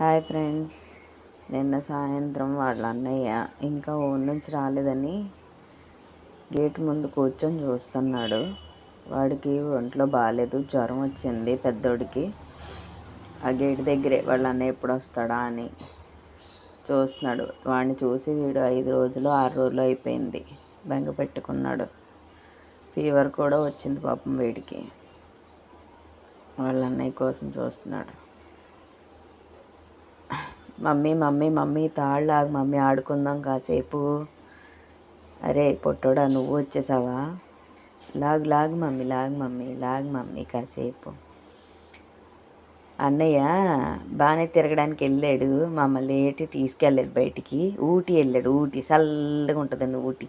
Hi friends. నిన్న సాయంత్రం వాళ్ళ అన్నయ్య ఇంకా ఊరి నుంచి రాలేదని గేట్ ముందు కూర్చొని చూస్తున్నాడు. వాడికి ఒంట్లో బాగాలేదు జ్వరం వచ్చింది పెద్దోడికి. ఆ గేట్ దగ్గరే వాళ్ళ అన్నయ్య ఎప్పుడు వస్తాడా అని చూస్తున్నాడు. వాడిని చూసి వీడు ఐదు రోజులు ఆరు రోజులు అయిపోయింది. బెంగ పెట్టుకున్నాడు. ఫీవర్ కూడా వచ్చింది పాపం వీడికి. వాళ్ళ అన్నయ్య కోసం చూస్తున్నాడు. మమ్మీ మమ్మీ మమ్మీ తాళ్ళలాగా మమ్మీ ఆడుకుందాం కాసేపు. అరే పొట్టోడా నువ్వు వచ్చేసావా? లాగ్ లాగ్ మమ్మీ లాగ్ మమ్మీ లాగ్ మమ్మీ కాసేపు. అన్నయ్య బాగానే తిరగడానికి వెళ్ళాడు. మమ్మల్ని ఏటి తీసుకెళ్ళలేదు బయటికి. ఊటీ వెళ్ళాడు ఊటీ. చల్లగా ఉంటుందండి ఊటీ.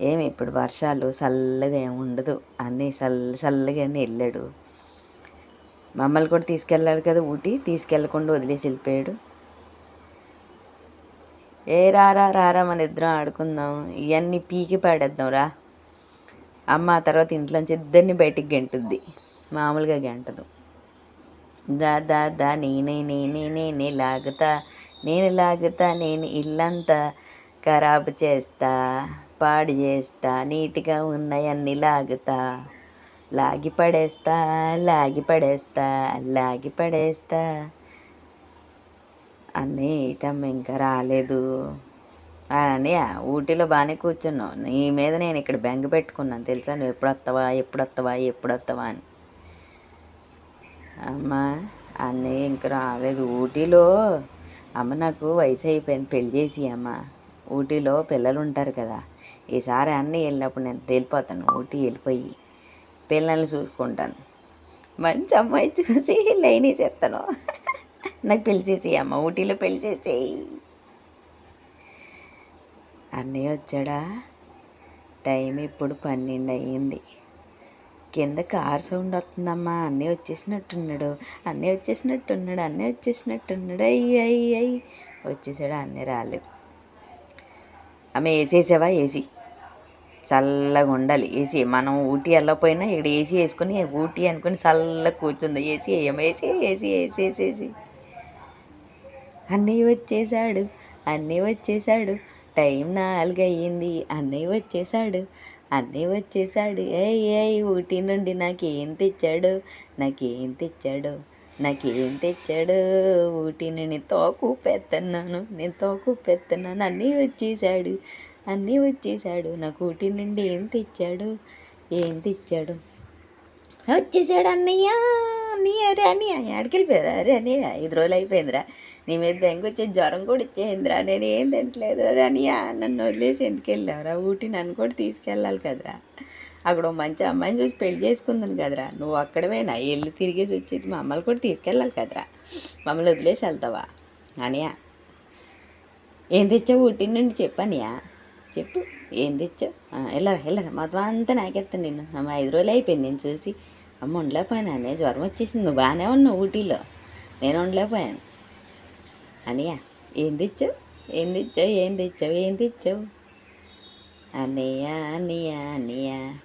ఏమి ఇప్పుడు వర్షాలు చల్లగా ఏమి ఉండదు. అన్నయ్య చల్ల చల్లగానే వెళ్ళాడు. మమ్మల్ని కూడా తీసుకెళ్ళాడు కదా ఊటీ. తీసుకెళ్ళకుండా వదిలేసి వెళ్ళిపోయాడు. ఏ రారా రారా మన ఇద్దరం ఆడుకుందాం. ఇవన్నీ పీకి పాడేద్దాం రా. అమ్మ తర్వాత ఇంట్లోంచి ఇద్దరిని బయటికి గెంటుద్ది. మామూలుగా గెంటదు. దా దా దా నేనే నేనే నేనే లాగుతా నేను లాగుతా నేను ఇల్లంతా ఖరాబు చేస్తా పాడు చేస్తా నీట్గా ఉన్నాయన్నీ లాగుతా. లాగి పడేస్తా లాగి పడేస్తా లాగి పడేస్తా. అన్నీ ఏటమ్మ ఇంకా రాలేదు. అని ఊటీలో బాగానే కూర్చున్నావు. నీ మీద నేను ఇక్కడ బెంగ పెట్టుకున్నాను. తెలుసా? నువ్వు ఎప్పుడు వస్తావా ఎప్పుడు వస్తావా ఎప్పుడు వస్తావా అని. అమ్మ అన్నయ్య ఇంకా రాలేదు. ఊటీలో అమ్మ నాకు వయసు అయిపోయింది. పెళ్ళి చేసి అమ్మ. ఊటీలో పిల్లలు ఉంటారు కదా. ఈసారి అన్నీ వెళ్ళినప్పుడు నేను తేలిపోతాను. ఊటీ వెళ్ళిపోయి పిల్లల్ని చూసుకుంటాను. మంచి అమ్మాయి చూసి లైన్ వేసేస్తాను. నాకు పెళ్ళి చేసేయి అమ్మ ఊటీలో పెళ్ళి చేసేయి. అన్నయ్య వచ్చాడా? టైం ఇప్పుడు పన్నెండు అయ్యింది. కింద కార్ సౌండ్ వస్తుందమ్మా అన్నీ వచ్చేసినట్టున్నాడు. అన్నీ వచ్చేసినట్టున్నాడు అన్నీ వచ్చేసినట్టున్నాడు. అయ్యి అయ్యి అయ్యి. వచ్చేసాడు అన్నీ రాలేదు. ఆమె వేసేసావా ఏసీ. చల్లగా ఉండాలి ఏసీ. మనం ఊటీ వెళ్ళకపోయినా ఇక్కడ ఏసీ వేసుకొని ఊటీ అనుకుని చల్లగా కూర్చుంది. AC వేయమ్మ AC AC AC AC AC. అన్నయ్య వచ్చేసాడు అన్నయ్య వచ్చేసాడు టైం నాలుగు అయ్యింది అన్నయ్య వచ్చేసాడు అన్నయ్య వచ్చేసాడు ఏయ్ ఏయ్ ఊటీ నుండి నాకేం తెచ్చాడు? నాకేం తెచ్చాడు? నాకేం తెచ్చాడు? ఊటీ నుండి తోకు పెత్తన్నాను నేను తోకు పెత్తన్నాను. అన్నయ్య వచ్చేసాడు అన్నీ వచ్చేసాడు నాకు ఊటీ నుండి ఏం తెచ్చాడు? ఏం తెచ్చాడు? వచ్చేసాడు అన్నయ్య! నీ అరే అని ఆడికి వెళ్ళిపోయారా అరే అని ఐదు రోజులు అయిపోయిందిరా నీ మీద బెంగ వచ్చే జ్వరం కూడా ఇచ్చేయిందిరా నేను ఏం తింటలేదు రా నన్ను వదిలేసి ఎందుకు వెళ్ళావురా ఊటి నన్ను కూడా తీసుకెళ్ళాలి కదరా అక్కడ మంచి అమ్మాయిని చూసి పెళ్ళి చేసుకుందాను కదరా నువ్వు అక్కడవేనా వెళ్ళి తిరిగేసి వచ్చేది మమ్మల్ని కూడా తీసుకెళ్ళాలి కదరా మమ్మల్ని వదిలేసి వెళ్తావా అనియా ఏం తెచ్చావు ఊటి నుండి చెప్పనియా చెప్పు ఏం తెచ్చావు వెళ్ళరా వెళ్ళరా మొత్తం అంతా నాకెత్తాను నిన్ను అమ్మ ఐదు రోజులు అయిపోయింది నేను చూసి అమ్మ ఉండలేకపోయానే జ్వరం వచ్చేసింది. నువ్వు బాగానే ఉన్నావు ఊటీలో. నేను ఉండలేకపోయాను. అనియా ఏం తెచ్చావు? ఏం తెచ్చావు? ఏం తెచ్చావు? ఏం తెచ్చావు? అనియా అనియా అనియా.